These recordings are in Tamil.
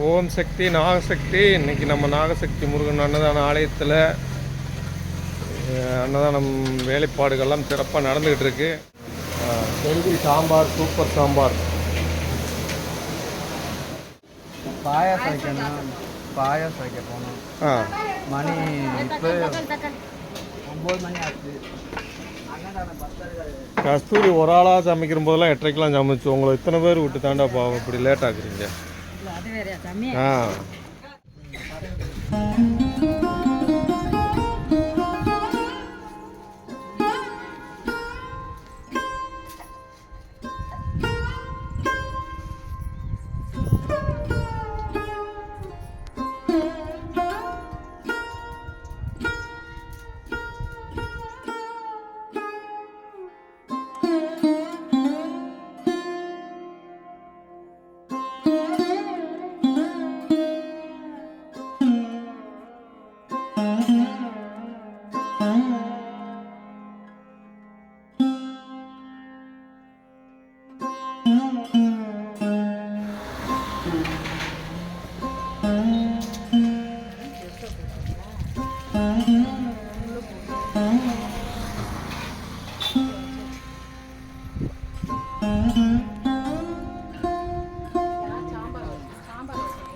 ஓம் சக்தி நாகசக்தி. இன்னைக்கு நம்ம நாகசக்தி முருகன் அன்னதான ஆலயத்தில் அன்னதானம் வேலைப்பாடுகள்லாம் சிறப்பாக நடந்துக்கிட்டு இருக்கு. Healthy sambar super sambar. பாயாசம் வைக்கணும் பாயாசம் வைக்க போனோம் ஆ. மணி இப்போ ஒம்பது மணி ஆச்சு. அன்னதானம் பத்தர்கள் கஸ்தூரி ஒரு ஆளாக சமைக்கிற போதெல்லாம் எட்டரைக்கெலாம் சமைச்சு உங்களை இத்தனை பேர் விட்டு தாண்டா பாவம் இப்படி லேட் ஆக்குறீங்க? அது வேறையா சாமி ஆ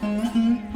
Mm-hmm.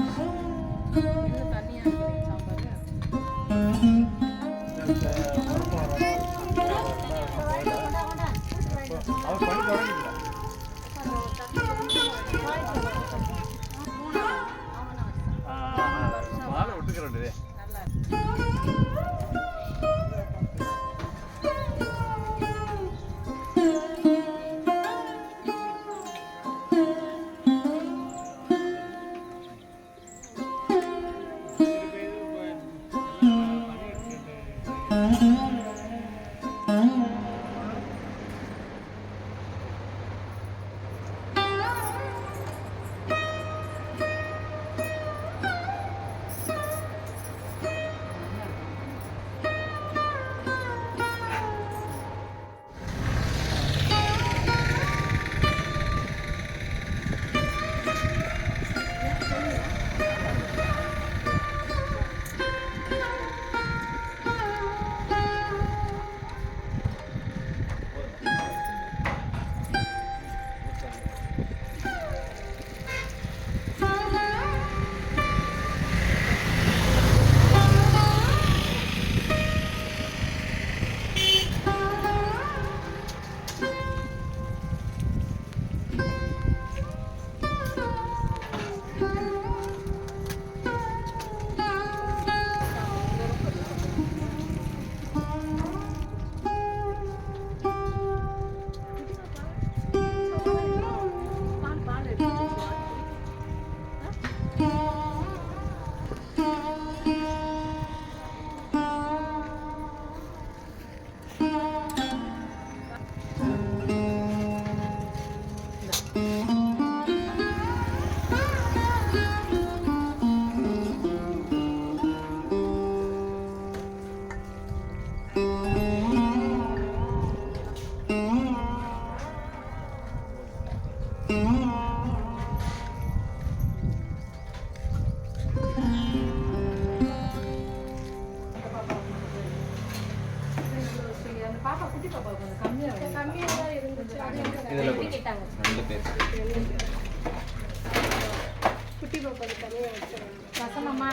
வசனம்மா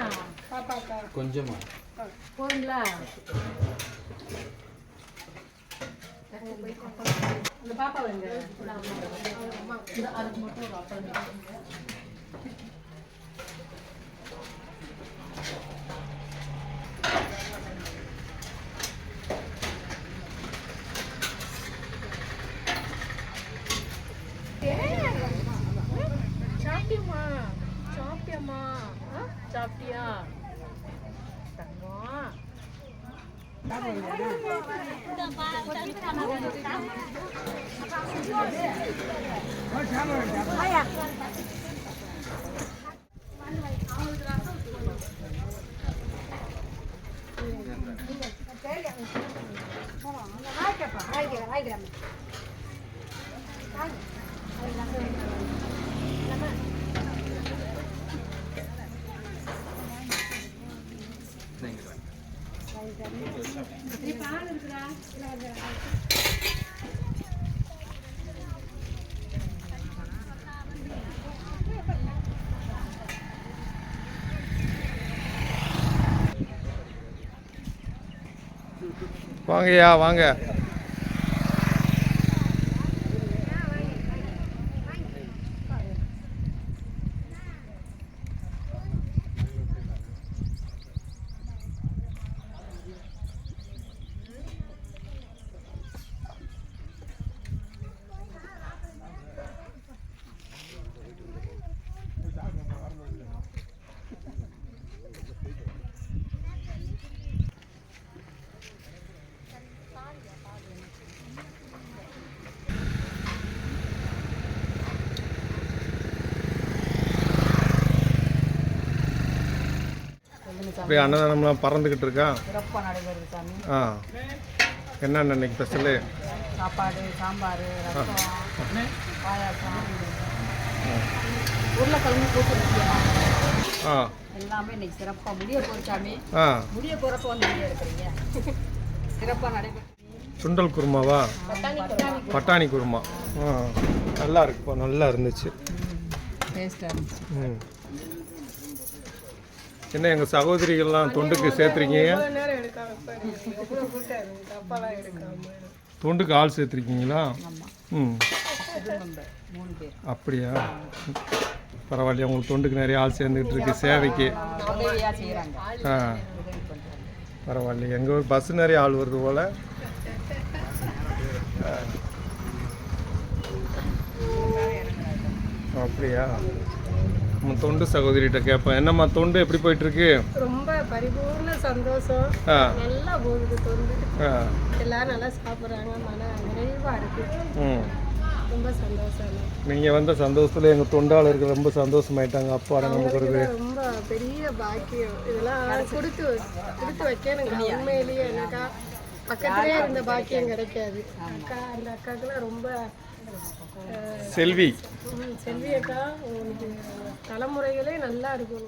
கொஞ்சமா. போதுங்களா அந்த பாப்பா எங்க இந்த அதுக்கு மட்டும் ஒரு அப்பளம் சாப்பிட்டியா தங்கம் ஆயிக்கிறேன் ஆயிக்கிறேன் 王哥呀王哥 அப்படியே அன்னதானம்லாம் பறந்துக்கிட்டு இருக்கா? சிறப்பாக நடைபெறுது சாமி. ஆ. என்னென்ன இன்னைக்கு ஸ்பெஷலு சாப்பாடு சாம்பார் ரசம் பாயாசம் உருளைக்கிழங்கு கூட்டு முக்கியமாக ஆ. எல்லாமே இன்னைக்கு சிறப்பாக முடிய போகுது சாமி. ஆ. முடிய போகிறப்ப வந்து முடிய எடுக்கிறீங்க. சிறப்பாக நடைபெறுது. சுண்டல் குருமாவா? பட்டாணி குருமா. ஆ. நல்லா இருக்குப்பா நல்லா இருந்துச்சு. டேஸ்ட்டாக இருந்துச்சு. ம். என்ன எங்கள் சகோதரிகள்லாம் தொண்டுக்கு சேர்த்துருக்கீங்க? தொண்டுக்கு ஆள் சேர்த்துருக்கீங்களா? ம். அப்படியா? பரவாயில்லையா உங்களுக்கு தொண்டுக்கு நிறைய ஆள் சேர்ந்துக்கிட்டு இருக்கு சேவைக்கு ஆ. பரவாயில்ல எங்கள் ஊர் பஸ் நிறைய ஆள் வருது போல். அப்படியா? நம்ம தொண்டு சகோதரிகிட்ட கேட்பேன் என்னம்மா தொண்டு எப்படி போயிட்டுருக்கு? ரொம்ப பரிபூர்ண சந்தோஷம். நல்லா போகுது தொண்டு. எல்லாரும் நல்லா சாப்பிட்றாங்க. மன நிறைவா இருக்கு. ரொம்ப சந்தோஷம். நீங்கள் வந்த சந்தோஷத்தில் எங்கள் தொண்டாளர்கள் ரொம்ப சந்தோஷமாயிட்டாங்க. அப்பாட நமக்கு ஒரு ரொம்ப பெரிய பாக்கியம். இதெல்லாம் கொடுத்து கொடுத்து வைக்க எனக்கு உண்மையிலேயே எனக்கா பக்கத்துலேயே இருந்த பாக்கியம் கிடைக்காது. அக்கா அந்த அக்காக்கெல்லாம் ரொம்ப செல்வி. செல்வி அக்கா உங்களுக்கு தலைமுறைகளே நல்லா இருக்கும்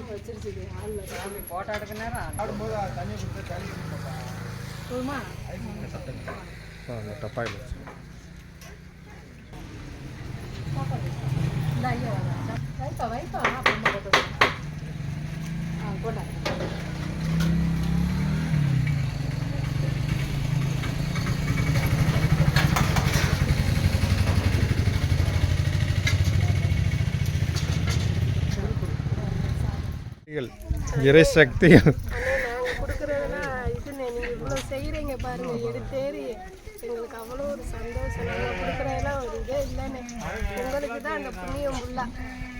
கொளாடுறது வச்சிருச்சுது ஆள் ஃபோட்டோ எடுக்க நேரம் போதுமா ஆ அந்த டப்பாயில் வச்சு. இந்த ஐயா வாங்க. வைப்பா வைப்பா அப்புறமா போட்டு ஆ போட்டாங்க சக்திகள், இறை சக்திகள் அண்ணே நாங்கள் கொடுக்குறதெல்லாம் இதுண்ணே நீங்கள் இவ்வளோ செய்கிறீங்க பாருங்க எடுத்தேறி எங்களுக்கு அவ்வளோ ஒரு சந்தோஷம் நாங்கள் கொடுக்குறதெல்லாம் ஒரு இதே இல்லைண்ணே உங்களுக்கு தான் அந்த புண்ணியம் ஃபுல்லாக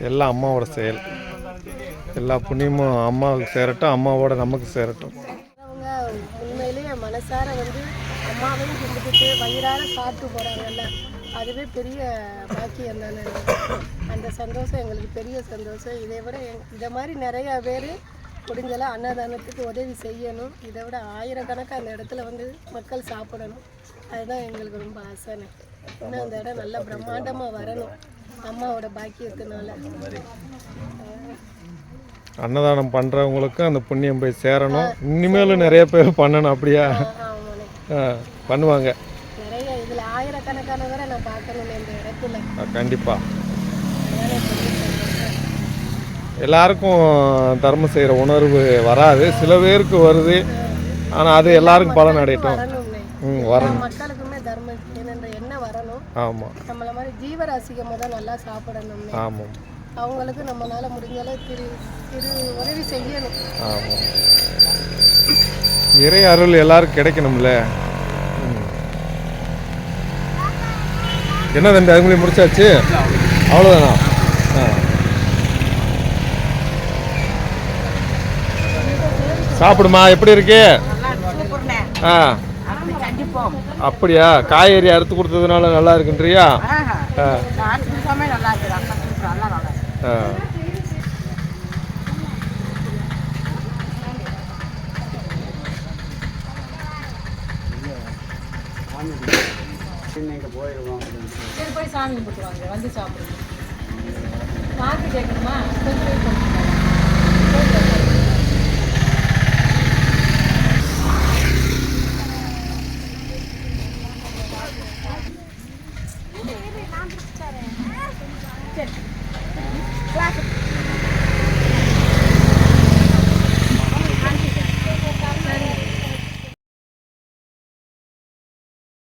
எல்லாம் அம்மாவோட செயல். எல்லா புண்ணியமும் அம்மாவுக்கு சேரட்டும் அம்மாவோட நமக்கு சேரட்டும். அவங்க உண்மையிலேயே மனசார வந்து அம்மாவையும் கும்பிட்டுட்டு வயிறார சாப்பிட்டு போகிறாங்கல்ல அதுவே பெரிய பாக்கியம் தானே. அந்த சந்தோஷம் எங்களுக்கு பெரிய சந்தோஷம். இதை விட இதை மாதிரி நிறையா பேர் முடிஞ்சளவு அன்னதானத்துக்கு உதவி செய்யணும். இதை விட ஆயிரக்கணக்காக அந்த இடத்துல வந்து மக்கள் சாப்பிடணும். அதுதான் எங்களுக்கு ரொம்ப ஆசைண்ணே இன்னும் அந்த இடம் நல்லா பிரம்மாண்டமாக வரணும். அம்மாவோட பாக்கியத்தினால. அன்னதானம் பண்ணுறவங்களுக்கும் அந்த புண்ணியம் போய் சேரணும். இனிமேலும் நிறைய பேர் பண்ணணும் அப்படியா? பண்ணுவாங்க. நிறைய இதில் ஆயிரக்கணக்கான வரை நான் பார்க்கணும் இந்த இடத்துல. கண்டிப்பாக. எல்லாருக்கும் தர்மம் செய்கிற உணர்வு வராது. சில பேருக்கு வருது. ஆனால் அது எல்லாருக்கும் பலன் அடையட்டும். ம் வரணும். மக்களுக்குமே தர்மம் என்ற எண்ணம் வரணும். ஆமாம் நம்மள மாதிரி ஜீவராசிக முதல் நல்லா சாப்பிடணும்னு ஆமாம் அவங்களுக்கு நம்மளால முடிஞ்ச அளவு திரு திரு உதவி செய்யணும். ஆமாம் இறை அருள் எல்லாருக்கும் கிடைக்கணும்ல. என்ன தம்பி அதுக்குள்ளே முடிச்சாச்சு? அவ்வளோதானா ஆ. சாப்பிடுமா? எப்படி இருக்கு? ஆ. அப்படியா? காய்கறி அறுத்து கொடுத்ததுனால நல்லா இருக்குன்றியா? போய் சாமி கும்பிட்டு வாங்க. வந்து சாப்பிடுங்க. வாக்கு கேட்கணுமா? கொஞ்சம்